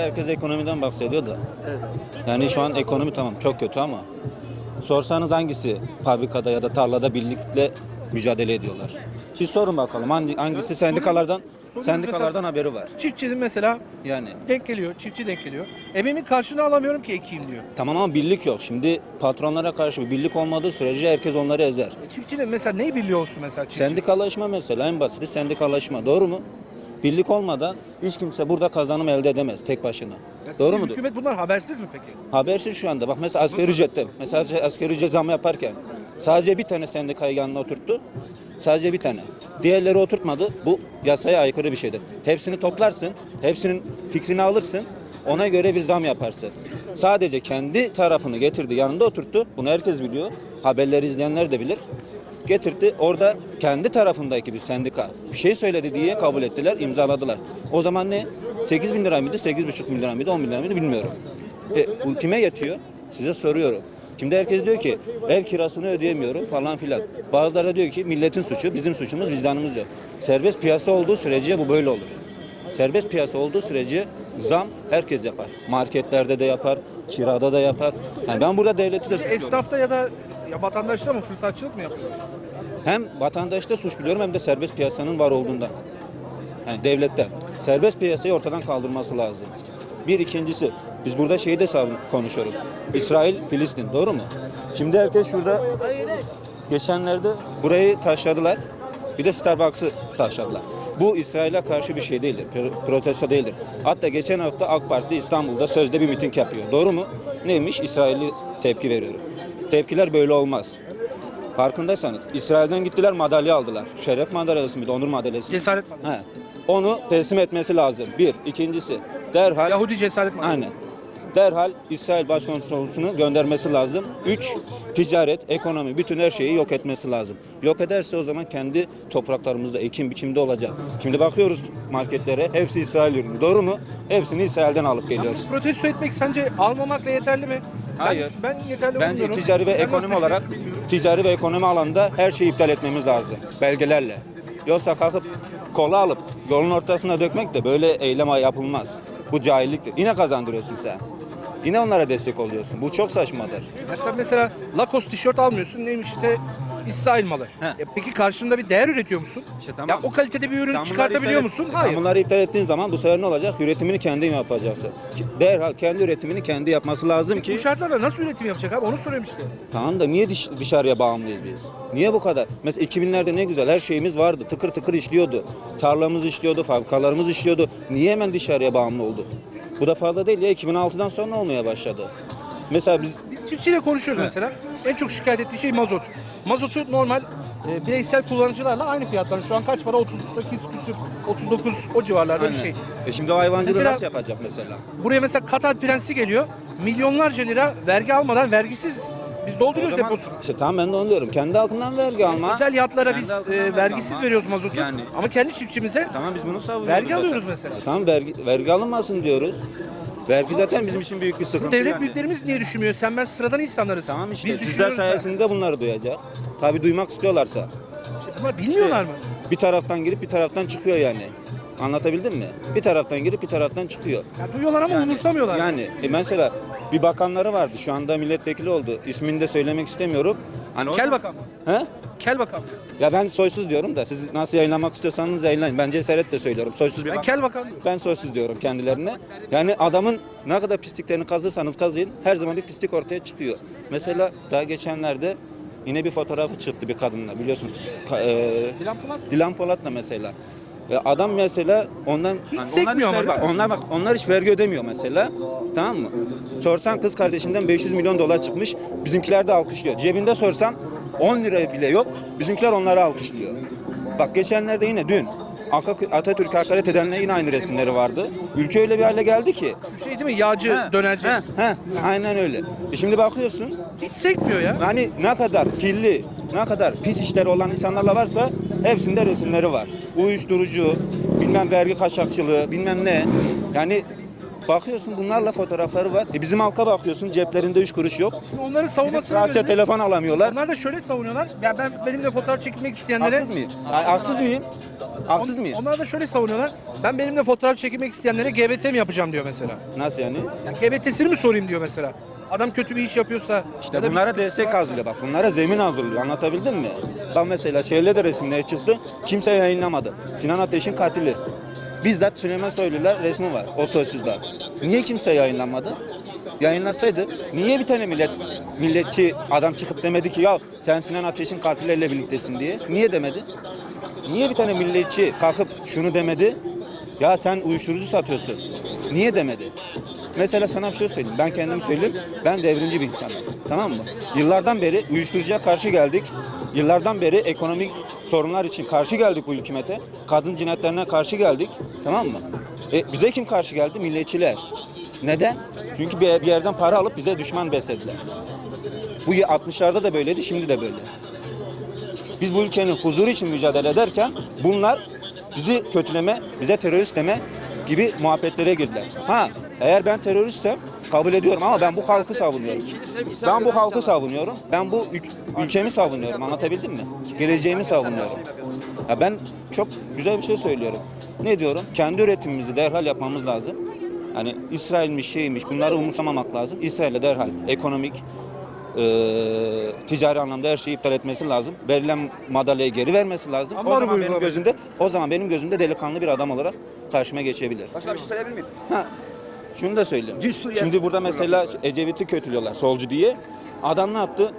Genelde herkes ekonomiden bahsediyor da. Yani şu an ekonomi tamam çok kötü ama sorsanız hangisi fabrikada ya da tarlada birlikte mücadele ediyorlar? Bir sorun bakalım hangi- hangisi sendikalardan sorun sendikalardan haberi var. Çiftçinin mesela Yani denk geliyor, çiftçi denk geliyor. Emeğimin karşılığını alamıyorum ki ekeyim diyor. tamam ama birlik yok. Şimdi patronlara karşı bir birlik olmadığı sürece herkes onları ezer. E, çiftçinin mesela ne birliği olsun mesela çiftçi? Sendikalaşma mesela en basiti sendikalaşma. Doğru mu? Birlik olmadan hiç kimse burada kazanım elde edemez tek başına. Ya Doğru mudur? Hükümet bunlar habersiz mi peki? Habersiz şu anda. Bak mesela asgari ücrette. Mesela asgari ücret zam yaparken sadece bir tane sendikayı yanına oturttu. Sadece bir tane. Diğerleri oturtmadı. Bu yasaya aykırı bir şeydir. Hepsini toplarsın. Hepsinin fikrini alırsın. Ona göre bir zam yaparsın. Sadece kendi tarafını getirdi, yanında oturttu. Bunu herkes biliyor. Haberleri izleyenler de bilir. Getirdi. Orada kendi tarafındaki bir sendika bir şey söyledi diye kabul ettiler, imzaladılar. O zaman ne? 8 bin lira mıydı, 8,5 bin lira mıydı, 10 bin lira mıydı bilmiyorum. E, bu kime yetiyor? Size soruyorum. Şimdi herkes diyor ki ev kirasını ödeyemiyorum falan filan. Bazıları da diyor ki milletin suçu, bizim suçumuz, vicdanımız yok. Serbest piyasa olduğu sürece bu böyle olur. Serbest piyasa olduğu sürece zam herkes yapar. Marketlerde de yapar, kirada da yapar. Yani ben burada devleti de suçluyorum. Esnafta ya da ya vatandaşta mı fırsatçılık mı yapıyor? Hem vatandaşta suç buluyorum hem de serbest piyasanın var olduğundan. Yani devlette. Serbest piyasayı ortadan kaldırması lazım. Bir ikincisi biz burada şeyi de konuşuyoruz. İsrail, Filistin doğru mu? Şimdi herkes şurada geçenlerde burayı taşladılar. Bir de Starbucks'ı taşladılar. Bu İsrail'e karşı bir şey değildir. pro- Protesto değildir. Hatta geçen hafta AK Parti İstanbul'da sözde bir miting yapıyor. Doğru mu? Neymiş? İsrail'i tepki veriyor. Tepkiler böyle olmaz. Farkındaysanız İsrail'den gittiler madalya aldılar. Şeref madalyası mıydı? Onur madalyası. mıydı? Cesaret mi? He. Onu teslim etmesi lazım. Bir. ikincisi derhal Yahudi cesaret mi? Aynen. Derhal İsrail Başkonsolosunu göndermesi lazım. Üç, ticaret, ekonomi, bütün her şeyi yok etmesi lazım. Yok ederse o zaman kendi topraklarımızda ekim biçimde olacak. Şimdi bakıyoruz marketlere, hepsi İsrail ürünü. Doğru mu? Hepsini İsrail'den alıp geliyoruz. Protesto etmek sence almamakla yeterli mi? Ben- Hayır. Ben, yeterli Bence bulmuyorum. ticari ve Sen ekonomi olarak ticari ve ekonomi alanında her şeyi iptal etmemiz lazım. Belgelerle. Yoksa kalkıp kola alıp yolun ortasına dökmek de böyle eylem yapılmaz. Bu cahilliktir. Yine kazandırıyorsun sen. Yine onlara destek oluyorsun. Bu çok saçmadır. Sen mesela Lacoste tişört almıyorsun neymiş işte İsrail malı. E peki karşında bir değer üretiyor musun? İşte tamam. Ya o kalitede bir ürün çıkartabiliyor iptal et- musun? Hayır. bunları iptal ettiğin zaman bu sefer ne olacak? Üretimini kendin yapacaksın. Derhal kendi üretimini kendi yapması lazım ki. Bu şartlarda nasıl üretim yapacak abi? Onu soruyorum işte. Tamam da niye dış- dışarıya bağımlıyız biz? Niye bu kadar? Mesela 2000'lerde ne güzel her şeyimiz vardı. Tıkır tıkır işliyordu. Tarlamız işliyordu, fabrikalarımız işliyordu. Niye hemen dışarıya bağımlı olduk? Bu da fazla değil ya 2006'dan sonra olmaya başladı. Mesela biz Biz çiftçiyle konuşuyoruz mesela. En çok şikayet ettiği şey mazot. Mazotu normal e, bireysel kullanıcılarla aynı fiyatlar. Şu an kaç para? 38 küsür, 39 o civarlarda bir şey. e şimdi hayvancılığı Mesela- nasıl yapacak mesela? Buraya mesela Katar prensi geliyor. Milyonlarca lira vergi almadan vergisiz biz dolduruyoruz zaman, deposunu. işte tamam ben de onu diyorum. Kendi halkından vergi alma. Özel yatlara Kendi biz halkından e, vergi vergisiz alma. veriyoruz mazotu. Yani- Ama kendi çiftçimize Tamam biz bunu savunuyoruz. vergi zaten. alıyoruz mesela. E tamam vergi, vergi alınmasın diyoruz. Vergi zaten bizim için büyük bir sıkıntı. Devlet yani. büyüklerimiz niye düşünmüyor? Sen ben sıradan insanlarız. Tamam işte Biz sizler düşünüyoruz da. sayesinde bunları duyacak. Tabii duymak istiyorlarsa. Bunlar bilmiyorlar mı? Bir taraftan girip bir taraftan çıkıyor yani. Anlatabildim mi? Bir taraftan girip bir taraftan çıkıyor. Ya duyuyorlar ama umursamıyorlar. Yani e mesela bir bakanları vardı. Şu anda milletvekili oldu. İsmini de söylemek istemiyorum. Hani o- Kel bakan. He? Kel bakan. Ya ben soysuz diyorum da siz nasıl yayınlamak istiyorsanız yayınlayın. Ben cesaretle söylüyorum. Soysuz bir Ben kel bakan diyorum. Ben soysuz diyorum kendilerine. Yani adamın ne kadar pisliklerini kazırsanız kazıyın her zaman bir pislik ortaya çıkıyor. Mesela daha geçenlerde yine bir fotoğrafı çıktı bir kadınla biliyorsunuz. Ka- e, Dilan Polat. Dilan Polat'la mesela. E, adam mesela ondan Hiç onlar sekmiyor mi? bak, onlar bak onlar hiç vergi ödemiyor mesela. Tamam mı? Sorsan kız kardeşinden 500 milyon dolar çıkmış. Bizimkiler de alkışlıyor. Cebinde sorsan 10 lira bile yok. Bizimkiler onları alkışlıyor. Bak geçenlerde yine dün Atatürk- hakaret edenle yine aynı resimleri vardı. Ülke öyle bir hale geldi ki. Bu şey değil mi? Yağcı, dönerci. He, he, aynen öyle. E şimdi bakıyorsun Hiç sekmiyor ya. Hani ne kadar kirli, ne kadar pis işleri olan insanlarla varsa hepsinde resimleri var. Uyuşturucu, bilmem vergi kaçakçılığı, bilmem ne. Yani Bakıyorsun bunlarla fotoğrafları var. E bizim halka bakıyorsun ceplerinde üç kuruş yok. Şimdi onların savunmasını Rahatça telefon alamıyorlar. Onlar da şöyle savunuyorlar. Ya ben benimle fotoğraf çekmek isteyenlere Haksız mıyım? Ha, Haksız mıyım? Haksız mıyım? Onlar da şöyle savunuyorlar. Ben benimle fotoğraf çekmek isteyenlere GBT mi yapacağım diyor mesela. Nasıl yani? Yani GBT'sini mi sorayım diyor mesela. Adam kötü bir iş yapıyorsa ya İşte bir bunlara destek hazırlıyor bak. Bunlara zemin hazırlıyor. Anlatabildim mi? Bak mesela şeyle de resimler çıktı. Kimse yayınlamadı. Sinan Ateş'in katili. Bizzat Süleyman Soylu'yla resmi var. O soysuzda. Niye kimse yayınlamadı? Yayınlasaydı niye bir tane millet milletçi adam çıkıp demedi ki ya sen Sinan Ateş'in katilleriyle birliktesin diye? Niye demedi? Niye bir tane milletçi kalkıp şunu demedi? Ya sen uyuşturucu satıyorsun. Niye demedi? Mesela sana bir şey söyleyeyim. Ben kendim söyleyeyim. Ben devrimci bir insanım. Tamam mı? Yıllardan beri uyuşturucuya karşı geldik. Yıllardan beri ekonomik sorunlar için karşı geldik bu hükümete. Kadın cinayetlerine karşı geldik. Tamam mı? E, bize kim karşı geldi? Milliyetçiler. Neden? Çünkü bir bir yerden para alıp bize düşman beslediler. Bu 60'larda da böyleydi, şimdi de böyle. Biz bu ülkenin huzuru için mücadele ederken bunlar bizi kötüleme, bize terörist deme gibi muhabbetlere girdiler. Ha eğer ben teröristsem kabul ediyorum ama ben bu halkı savunuyorum. Ben bu halkı savunuyorum. Ben bu ül- ülkemi savunuyorum. Anlatabildim mi? Geleceğimi savunuyorum. Ya ben çok güzel bir şey söylüyorum. Ne diyorum? Kendi üretimimizi derhal yapmamız lazım. Hani İsrail'miş şeymiş bunları umursamamak lazım. İsrail'e derhal ekonomik, e, ticari anlamda her şeyi iptal etmesi lazım. Verilen madalyayı geri vermesi lazım. Ama o zaman benim buyurun. gözümde o zaman benim gözümde delikanlı bir adam olarak karşıma geçebilir. Başka bir şey söyleyebilir miyim? Ha, şunu da söyleyeyim. Şimdi burada mesela Ecevit'i kötülüyorlar solcu diye. Adam ne yaptı?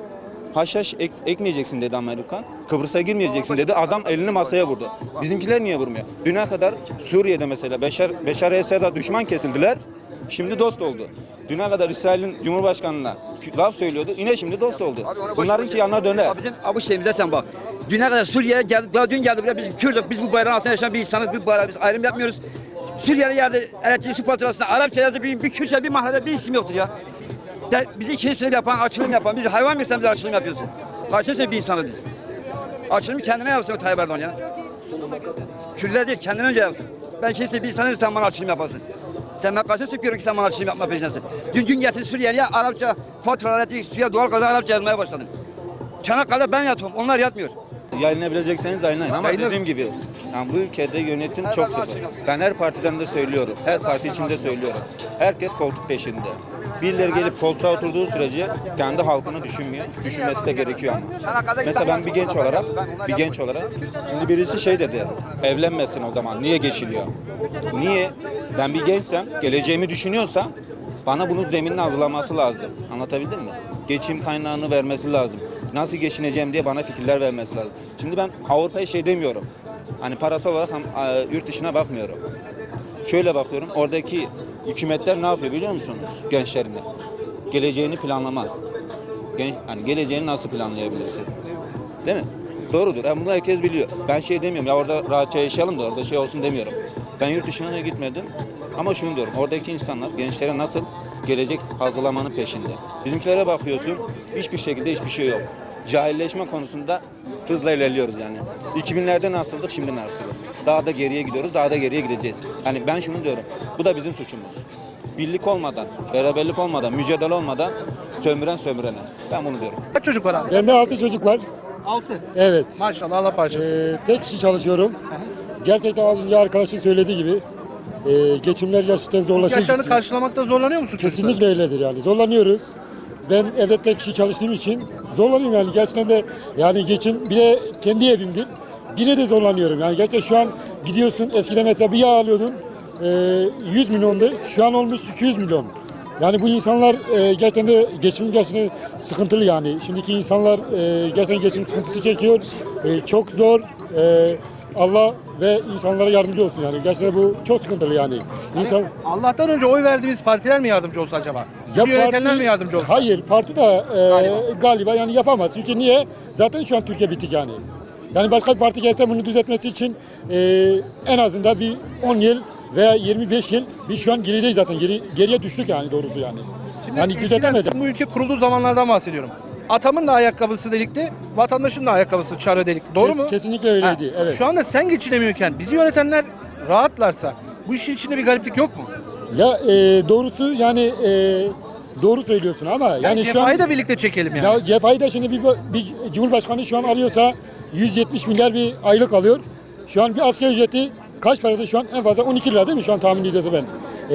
Haşhaş ek, ekmeyeceksin dedi Amerikan. Kıbrıs'a girmeyeceksin dedi. Adam elini masaya vurdu. Bizimkiler niye vurmuyor? Düne kadar Suriye'de mesela Beşar, Beşar Esad'a düşman kesildiler. Şimdi dost oldu. Düne kadar İsrail'in Cumhurbaşkanı'na laf söylüyordu. Yine şimdi dost oldu. Bunlarınki ver. yanına döner. Abi bizim abi şeyimize sen bak. Düne kadar Suriye'ye geldi. Daha dün geldi buraya biz Kürt'ük. Biz bu bayrağın altında yaşayan bir insanız. Bir bayrağı biz ayrım yapmıyoruz. Suriyeli geldi elektrik su faturasında Arapça yazdı bir, bir Kürtçe bir mahallede bir isim yoktur ya. De, bizi ikinci sınıf yapan, açılım yapan, bizi hayvan mı sen bize açılım yapıyorsun? Kaçıncı bir insanız biz? Açılımı kendine yapsın Tayyip Erdoğan ya. Kürtler değil kendine önce yapsın. Ben kimse bir insanım sen bana açılım yapasın. Sen ben karşı çıkıyorum ki sen bana açılım yapma peşindesin. Dün gün getir Suriyeli'ye Arapça faturalar, elektrik, suya, doğal gaza Arapça yazmaya başladın. Çanakkale'de ben yatıyorum, onlar yatmıyor. Yayınlayabilecekseniz yayınlayın ama Yayınlarız. dediğim gibi yani bu ülkede yönetim çok açık. Ben her partiden de söylüyorum. Her parti içinde söylüyorum. Herkes koltuk peşinde. Birileri gelip koltuğa oturduğu sürece kendi halkını düşünmüyor. Düşünmesi de gerekiyor ama. Mesela ben bir genç olarak, bir genç olarak şimdi birisi şey dedi. Evlenmesin o zaman. Niye geçiliyor? Niye? Ben bir gençsem, geleceğimi düşünüyorsam bana bunun zeminini hazırlaması lazım. Anlatabildim mi? Geçim kaynağını vermesi lazım. Nasıl geçineceğim diye bana fikirler vermesi lazım. Şimdi ben Avrupa'ya şey demiyorum. Hani parasal olarak hem, e, yurt dışına bakmıyorum. Şöyle bakıyorum. Oradaki hükümetler ne yapıyor biliyor musunuz? Gençlerine. Geleceğini planlama. Genç, hani geleceğini nasıl planlayabilirsin? Değil mi? Doğrudur. Yani bunu herkes biliyor. Ben şey demiyorum ya orada rahatça yaşayalım da orada şey olsun demiyorum. Ben yurt dışına da gitmedim. Ama şunu diyorum. Oradaki insanlar gençlere nasıl gelecek hazırlamanın peşinde. Bizimkilere bakıyorsun. Hiçbir şekilde hiçbir şey yok. Cahilleşme konusunda hızla ilerliyoruz yani. 2000'lerde nasıldık şimdi nasılız? Daha da geriye gidiyoruz, daha da geriye gideceğiz. Hani ben şunu diyorum. Bu da bizim suçumuz. Birlik olmadan, beraberlik olmadan, mücadele olmadan sömüren sömürene. Ben bunu diyorum. Kaç çocuk var abi? Bende 6 çocuk var. 6. Evet. Maşallah Allah parçası. Ee, tek kişi çalışıyorum. Gerçekten az önce arkadaşın söylediği gibi e, geçimler gerçekten zorlaşıyor. Yaşlarını karşılamakta zorlanıyor musun çocuklar? Kesinlikle öyledir yani. Zorlanıyoruz. Ben evde tek kişi çalıştığım için zorlanıyorum yani. Gerçekten de yani geçim bir de kendi evimdir. Yine de zorlanıyorum. Yani gerçekten şu an gidiyorsun eskiden mesela bir yağ alıyordun e, 100 milyondu. Şu an olmuş 200 milyon. Yani bu insanlar e, gerçekten de geçim gerçekten sıkıntılı yani. Şimdiki insanlar e, gerçekten geçim sıkıntısı çekiyor. E, çok zor. E, Allah ve insanlara yardımcı olsun yani. Gerçekten bu çok sıkıntılı yani. İnsan Allah'tan önce oy verdiğimiz partiler mi yardımcı olsa acaba? Ya yönetenler mi yardımcı olsa? Hayır, parti de e, galiba. yani yapamaz. Çünkü niye? Zaten şu an Türkiye bitik yani. Yani başka bir parti gelse bunu düzeltmesi için e, en azından bir 10 yıl veya 25 yıl biz şu an gerideyiz zaten. Geri, geriye düştük yani doğrusu yani. yani Eskiden düzeltemez. bu ülke kurulduğu zamanlardan bahsediyorum. Atamın da ayakkabısı delikti, vatandaşın da ayakkabısı çarı delik. Doğru Kes- mu? kesinlikle öyleydi, evet. Şu anda sen geçinemiyorken bizi yönetenler rahatlarsa bu işin içinde bir gariplik yok mu? Ya e, doğrusu yani e, doğru söylüyorsun ama yani, Yani şu cefayı an da birlikte çekelim yani. ya cefayı da şimdi bir, bir cumhurbaşkanı şu an alıyorsa 170 milyar bir aylık alıyor. Şu an bir asgari ücreti kaç parada şu an en fazla 12 lira değil mi şu an tahmin ediyordu ben.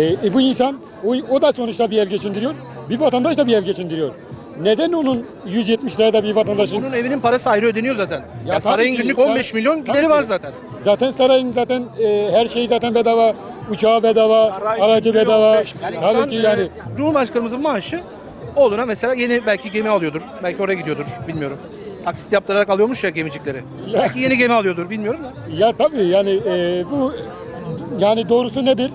E, e, bu insan o, o da sonuçta bir ev geçindiriyor. Bir vatandaş da bir ev geçindiriyor. Neden onun 170 lirada bir vatandaşın Bunun evinin parası ayrı ödeniyor zaten. Ya, tabii sarayın ki, günlük tabii- 15 milyon gideri var zaten. Zaten sarayın zaten e, her şeyi zaten bedava. Uçağı bedava, aracı bedava. Yani Tabii ki yani. e, Cumhurbaşkanımızın maaşı oğluna mesela yeni belki gemi alıyordur. Belki oraya gidiyordur bilmiyorum. Taksit yaptırarak alıyormuş ya gemicikleri. Ya. Belki yeni gemi alıyordur bilmiyorum da. Ya tabii yani e, bu yani doğrusu nedir?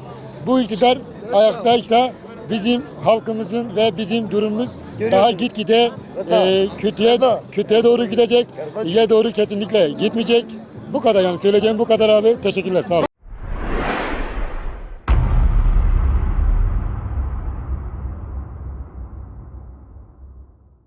Bu iktidar ayaktaysa bizim halkımızın ve bizim durumumuz daha gitgide e, kötüye kötüye doğru gidecek. İyiye doğru kesinlikle gitmeyecek. Bu kadar yani söyleyeceğim bu kadar abi. Teşekkürler. Sağ olun.